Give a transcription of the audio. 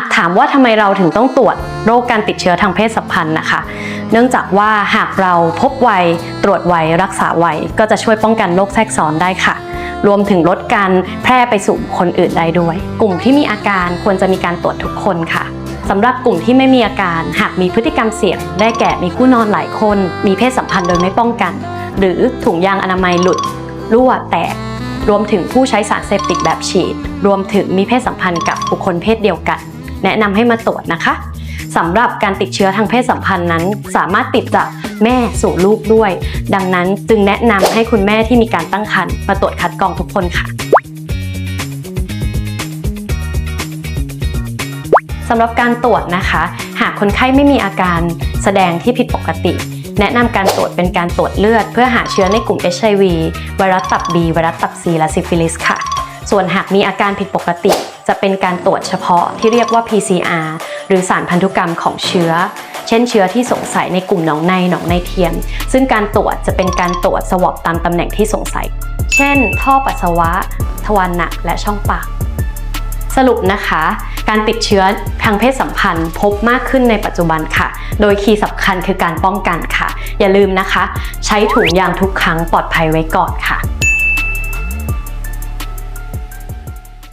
ากถามว่าทำไมเราถึงต้องตรวจโรคการติดเชื้อทางเพศสัมพันธ์นะคะ เนื่องจากว่าหากเราพบไวตรวจไวรักษาไวก็จะช่วยป้องกันโรคแทรกซ้อนได้ค่ะ รวมถึงลดการแพร่ไปสู่คนอื่นได้ด้วย กลุ่มที่มีอาการควรจะมีการตรวจทุกคนค่ะสำหรับกลุ่มที่ไม่มีอาการหากมีพฤติกรรมเสี่ยง ได้แก่มีคู่นอนหลายคน มีเพศสัมพันธ์โดยไม่ป้องกัน หรือถุงยางอนามัยหลุดรั่วแตกรวมถึงผู้ใช้สารเสพติดแบบฉีด รวมถึงมีเพศสัมพันธ์กับบุคคลเพศเดียวกัน แนะนำให้มาตรวจนะคะสำหรับการติดเชื้อทางเพศสัมพันธ์นั้น สามารถติดจากแม่สู่ลูกด้วย ดังนั้นจึงแนะนำให้คุณแม่ที่มีการตั้งครรภ์มาตรวจคัดกรองทุกคนค่ะสำหรับการตรวจนะคะ หากคนไข้ไม่มีอาการแสดงที่ผิดปกติ แนะนำการตรวจเป็นการตรวจเลือด เพื่อหาเชื้อในกลุ่ม HIV ไวรัสตับ B ไวรัสตับ C และซิฟิลิสค่ะ ส่วนหากมีอาการผิดปกติ จะเป็นการตรวจเฉพาะที่เรียกว่า PCR หรือสารพันธุกรรมของเชื้อ เช่นเชื้อที่สงสัยในกลุ่มหนองในหนองในเทียม ซึ่งการตรวจจะเป็นการตรวจสวอปตามตำแหน่งที่สงสัย เช่น ท่อปัสสาวะ ทวารหนักและช่องปากสรุปนะคะ การติดเชื้อทางเพศสัมพันธ์พบมากขึ้นในปัจจุบันค่ะ โดยคีย์สำคัญคือการป้องกันค่ะ อย่าลืมนะคะ ใช้ถุงยางทุกครั้งปลอดภัยไว้ก่อนค่ะ